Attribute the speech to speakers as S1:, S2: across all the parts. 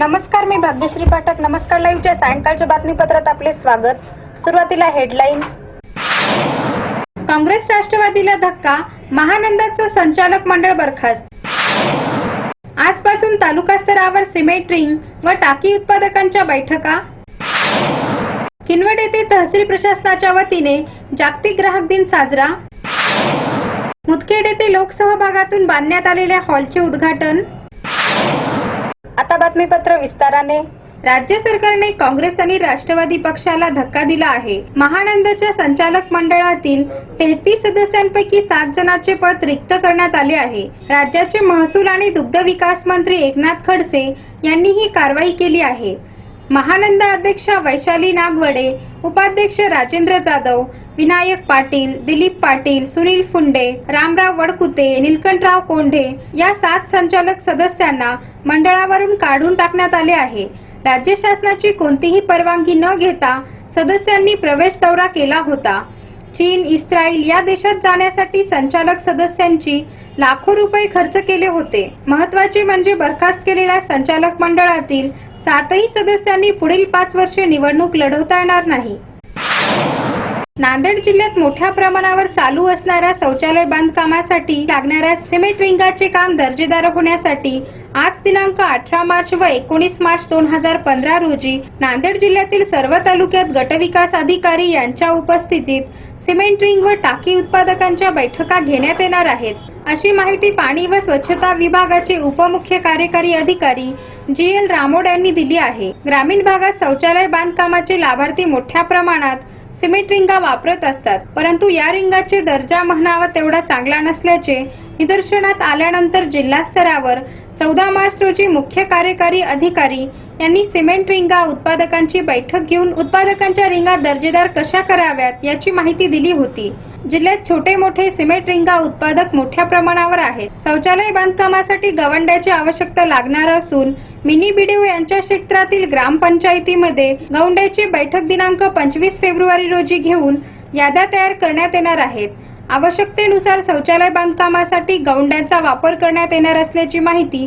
S1: नमस्कार मी भाग्यश्री पाठक. नमस्कार लाईव्हच्या सायंकाळच्या बातमीपत्रात आपले स्वागत. सुरुवातीला हेडलाईन. काँग्रेस राष्ट्रवादीला धक्का महानंदाचं संचालक मंडळ बरखास्त. आजपासून तालुका स्तरावर सिमेंट रिंग व टाकी उत्पादकांच्या बैठका. किनवट येथे तहसील प्रशासनाच्या वतीने जागतिक ग्राहक दिन साजरा. मुदखेड येथे लोकसहभागातून बांधण्यात आलेल्या हॉलचे उद्घाटन. आता बातमीपत्र विस्ताराने. राज्य सरकारने काँग्रेस आणि राष्ट्रवादी पक्षाला धक्का दिला आहे. महानंदच्या संचालक मंडळातील तेहतीस सदस्यांपैकी सात जणांचे पद रिक्त करण्यात आले आहे. राज्याचे महसूल आणि दुग्ध विकास मंत्री एकनाथ खडसे यांनी ही कारवाई केली आहे. महानंद अध्यक्ष वैशाली नागवडे उपाध्यक्ष राजेंद्र जाधव विनायक पाटील दिलीप पाटील सुनील फुंडे रामराव वडकुते निलकंठराव कोंढे या सात संचालक सदस्यांना मंडळावरून काढून टाकण्यात आले आहे. राज्य शासनाची कोणतीही परवानगी न घेता सदस्यांनी प्रवेश दौरा केला होता. चीन इस्रायल या देशात जाण्यासाठी संचालक सदस्यांची लाखो रुपये खर्च केले होते. महत्त्वाचे म्हणजे बरखास्त केलेल्या संचालक मंडळातील सातही सदस्यांनी पुढील पाच वर्षे निवडणूक लढवता येणार नाही. नांदेड जिल्ह्यात मोठ्या प्रमाणावर चालू असणाऱ्या शौचालय बांधकामासाठी लागणाऱ्या सिमेंट रिंगाचे काम दर्जेदार होण्यासाठी आज दिनांक अठरा मार्च व एकोणीस मार्च दोन हजार पंधरा रोजी नांदेड जिल्ह्यातील सर्व तालुक्यात गटविकास अधिकारी यांच्या उपस्थितीत सिमेंट रिंग व टाकी उत्पादकांच्या बैठका घेण्यात येणार आहेत. अशी माहिती पाणी व स्वच्छता विभागाचे उपमुख्य कार्यकारी अधिकारी जी एल रामोड यांनी दिली आहे. ग्रामीण भागात शौचालय बांधकामाचे लाभार्थी मोठ्या प्रमाणात सिमेंट रिंगा वापरत असतात. परंतु या रिंगाचे दर्जा म्हणावा तेवढा चांगला नसल्याचे निदर्शनात आल्यानंतर जिल्हा स्तरावर चौदा मार्च रोजी मुख्य कार्यकारी अधिकारी यांनी सिमेंट रिंगा उत्पादकांची बैठक घेऊन उत्पादकांच्या रिंगा दर्जेदार कशा कराव्यात याची माहिती दिली होती. जिल्ह्यात छोटे मोठे सिमेंट रिंगा उत्पादक मोठ्या प्रमाणावर आहेत. शौचालय बांधकामासाठी गवंड्याची आवश्यकता लागणार असून मिनी बिडिओ यांच्या क्षेत्रातील ग्रामपंचायतीमध्ये गवंड्याची बैठक दिनांक पंचवीस फेब्रुवारी रोजी घेऊन याद्या तयार करण्यात येणार आहेत. आवश्यकतेनुसार शौचालय बांधकामासाठी गवंड्यांचा वापर करण्यात येणार असल्याची माहिती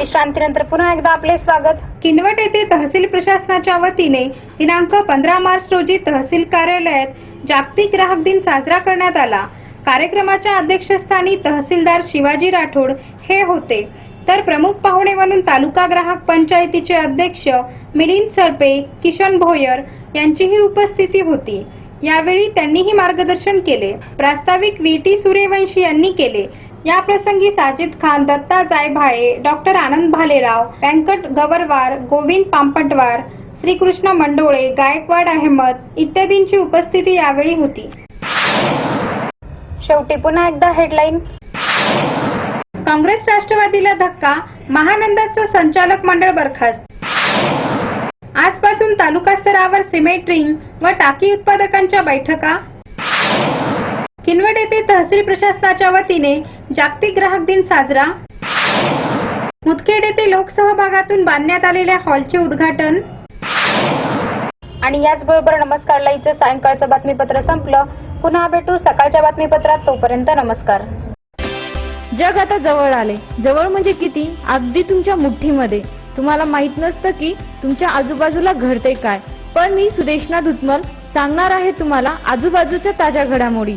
S1: विश्रांतीनंतर पुन्हा एकदा आपले स्वागत. किनवट येथे तहसील प्रशासनाच्या वतीने दिनांक पंधरा मार्च रोजी तहसील कार्यालयात जागतिक ग्राहक दिन साजरा करण्यात आला. कार्यक्रमाच्या अध्यक्षस्थानी तहसीलदार शिवाजी राठोड हे होते. तर प्रमुख पाहुणे म्हणून तालुका ग्राहक पंचायतीचे अध्यक्ष मिलिंद सरपे किशन भोयर यांचीही उपस्थिती होती. यावेळी त्यांनीही मार्गदर्शन केले. प्रास्ताविक व्ही टी सूर्यवंशी यांनी केले. या प्रसंगी साजिद खान दत्ता जायभाये डॉक्टर आनंद भालेराव व्यंकट गवरवार गोविंद पांपटवार श्रीकृष्ण मंडोळे गायकवाड अहमद इत्यादींची उपस्थिती यावेळी होती. शेवटी पुन्हा एकदा हेडलाईन काँग्रेस राष्ट्रवादीला धक्का महानंदाचं संचालक मंडळ बरखास्त. आजपासून तालुका स्तरावर सिमेंट रिंग व टाकी उत्पादकांच्या बैठका. किनवट येथे तहसील प्रशासनाच्या वतीने जागतिक ग्राहक दिन साजरा. मुदखेड येथे लोकसहभागातून बांधण्यात आलेल्या हॉलचे उद्घाटन. आणि याचबरोबर नमस्कार लाईचं सायंकाळचं बातमीपत्र संपलं. पुन्हा भेटू सकाळच्या बातमीपत्रात. तोपर्यंत नमस्कार.
S2: जग आता जवळ आले. जवळ म्हणजे किती? अगदी तुमच्या मुठ्ठीमध्ये. तुम्हाला माहीत नसतं की तुमच्या आजूबाजूला घडते काय. पण मी सुदेशना धुतमल सांगणार आहे तुम्हाला आजूबाजूच्या ताज्या घडामोडी.